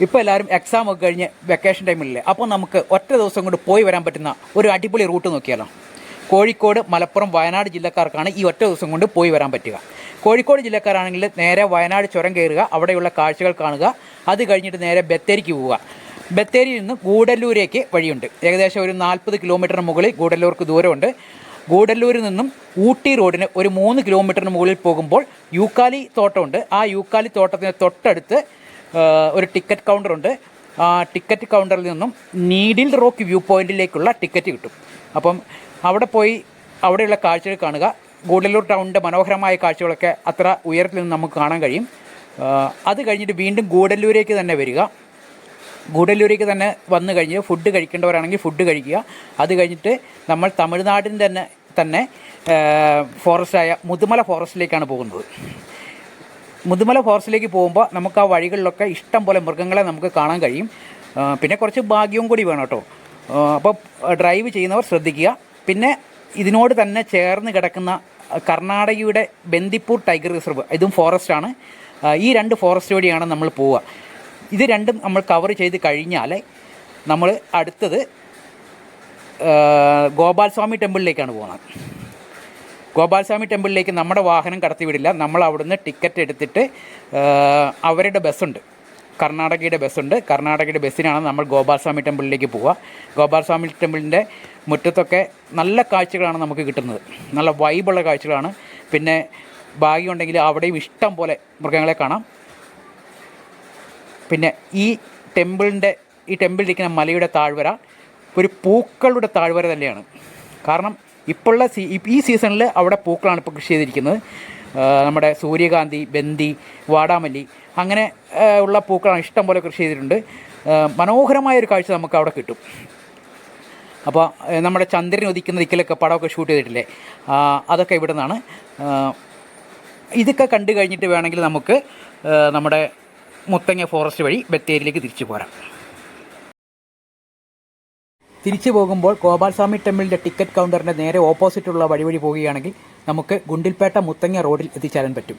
ഇപ്പോൾ എല്ലാവരും എക്സാം ഒക്കെ കഴിഞ്ഞ് വെക്കേഷൻ ടൈമിലല്ലേ അപ്പോൾ നമുക്ക് ഒറ്റ ദിവസം കൊണ്ട് പോയി വരാൻ പറ്റുന്ന ഒരു അടിപൊളി റൂട്ട് നോക്കിയാലോ? കോഴിക്കോട് മലപ്പുറം വയനാട് ജില്ലക്കാർക്കാണ് ഈ ഒറ്റ ദിവസം കൊണ്ട് പോയി വരാൻ പറ്റുക. കോഴിക്കോട് ജില്ലക്കാരാണെങ്കിൽ നേരെ വയനാട് ചുരം കയറുക അവിടെയുള്ള കാഴ്ചകൾ കാണുക അത് കഴിഞ്ഞിട്ട് നേരെ ബത്തേരിക്ക് പോവുക. ബത്തേരിയിൽ നിന്ന് ഗൂഡല്ലൂരേക്ക് വഴിയുണ്ട്. ഏകദേശം ഒരു നാൽപ്പത് കിലോമീറ്ററിന് മുകളിൽ ഗൂഡല്ലൂർക്ക് ദൂരമുണ്ട്. ഗൂഡല്ലൂരിൽ നിന്നും ഊട്ടി റോഡിന് ഒരു മൂന്ന് കിലോമീറ്ററിന് മുകളിൽ പോകുമ്പോൾ യൂക്കാലി തോട്ടമുണ്ട്. ആ യൂക്കാലി തോട്ടത്തിന് തൊട്ടടുത്ത് ഒരു ടിക്കറ്റ് കൗണ്ടറുണ്ട് ആ ടിക്കറ്റ് കൗണ്ടറിൽ നിന്നും നീഡിൽ റോക്ക് വ്യൂ പോയിന്റിലേക്കുള്ള ടിക്കറ്റ് കിട്ടും. അപ്പം അവിടെ പോയി അവിടെയുള്ള കാഴ്ചകൾ കാണുക. ഗൂഡല്ലൂർ ടൗണിന്റെ മനോഹരമായ കാഴ്ചകളൊക്കെ അത്ര ഉയരത്തിൽ നിന്ന് നമുക്ക് കാണാൻ കഴിയും. അത് കഴിഞ്ഞിട്ട് വീണ്ടും ഗൂഡല്ലൂരേക്ക് തന്നെ വരിക. ഗൂഡല്ലൂരേക്ക് തന്നെ വന്നു കഴിഞ്ഞ് ഫുഡ് കഴിക്കേണ്ടവരാണെങ്കിൽ ഫുഡ് കഴിക്കുക. അത് കഴിഞ്ഞിട്ട് നമ്മൾ തമിഴ്നാടിന്റെ തന്നെ തന്നെ ഫോറസ്റ്റായ മുതുമല ഫോറസ്റ്റിലേക്കാണ് പോകുന്നത്. മുതുമല ഫോറസ്റ്റിലേക്ക് പോകുമ്പോൾ നമുക്ക് ആ വഴികളിലൊക്കെ ഇഷ്ടം പോലെ മൃഗങ്ങളെ നമുക്ക് കാണാൻ കഴിയും. പിന്നെ കുറച്ച് ഭാഗ്യവും കൂടി വേണം കേട്ടോ. അപ്പോൾ ഡ്രൈവ് ചെയ്യുന്നവർ ശ്രദ്ധിക്കുക. പിന്നെ ഇതിനോട് തന്നെ ചേർന്ന് കിടക്കുന്ന കർണാടകയുടെ ബന്ദിപ്പൂർ ടൈഗർ റിസർവ് ഇതും ഫോറസ്റ്റ് ആണ്. ഈ രണ്ട് ഫോറസ്റ്റ് വഴിയാണ് നമ്മൾ പോവുക. ഇത് രണ്ടും നമ്മൾ കവർ ചെയ്ത് കഴിഞ്ഞാൽ നമ്മൾ അടുത്തത് ഗോപാൽസ്വാമി ടെമ്പിളിലേക്കാണ് പോകുന്നത് ഗോപാൽസ്വാമി ടെമ്പിളിലേക്ക് നമ്മുടെ വാഹനം കടത്തിവിടില്ല. നമ്മൾ അവിടുന്ന് ടിക്കറ്റ് എടുത്തിട്ട് അവരുടെ ബസ്സുണ്ട്. കർണാടകയുടെ ബസ്സുണ്ട്. കർണാടകയുടെ ബസ്സിനാണ് നമ്മൾ ഗോപാൽസ്വാമി ടെമ്പിളിലേക്ക് പോവുക. ഗോപാൽസ്വാമി ടെമ്പിളിന്റെ മുറ്റത്തൊക്കെ നല്ല കാഴ്ചകളാണ് നമുക്ക് കിട്ടുന്നത്. നല്ല വൈബുള്ള കാഴ്ചകളാണ്. പിന്നെ ഭാഗ്യമുണ്ടെങ്കിൽ അവിടെയും ഇഷ്ടം പോലെ മൃഗങ്ങളെ കാണാം. പിന്നെ ഈ ടെമ്പിളിന്റെ ഈ ടെമ്പിളിരിക്കുന്ന മലയുടെ താഴ്വര ഒരു പൂക്കളുടെ താഴ്വര തന്നെയാണ്. കാരണം ഇപ്പോഴുള്ള സീ ഈ സീസണിൽ അവിടെ പൂക്കളാണ് ഇപ്പോൾ കൃഷി ചെയ്തിരിക്കുന്നത്. നമ്മുടെ സൂര്യകാന്തി ബന്തി വാടാമല്ലി അങ്ങനെ ഉള്ള പൂക്കളാണ് ഇഷ്ടം പോലെ കൃഷി ചെയ്തിട്ടുണ്ട്. മനോഹരമായ ഒരു കാഴ്ച നമുക്ക് അവിടെ കിട്ടും. അപ്പോൾ നമ്മുടെ ചന്ദ്രൻ ഉദിക്കുന്ന ദിക്കിലൊക്കെ പടമൊക്കെ ഷൂട്ട് ചെയ്തിട്ടില്ലേ? അതൊക്കെ ഇവിടെ നിന്നാണ് ഇതൊക്കെ കണ്ടു കഴിഞ്ഞിട്ട് വേണമെങ്കിൽ നമുക്ക് നമ്മുടെ മുത്തങ്ങ ഫോറസ്റ്റ് വഴി ബത്തേരിയിലേക്ക് തിരിച്ചു പോരാം. തിരിച്ചു പോകുമ്പോൾ ഗോപാൽസ്വാമി ടെമ്പിളിന്റെ ടിക്കറ്റ് കൗണ്ടറിന്റെ നേരെ ഓപ്പോസിറ്റുള്ള വഴി വഴി പോവുകയാണെങ്കിൽ നമുക്ക് ഗുണ്ടിൽപേട്ട മുത്തങ്ങ റോഡിൽ എത്തിച്ചേരാൻ പറ്റും.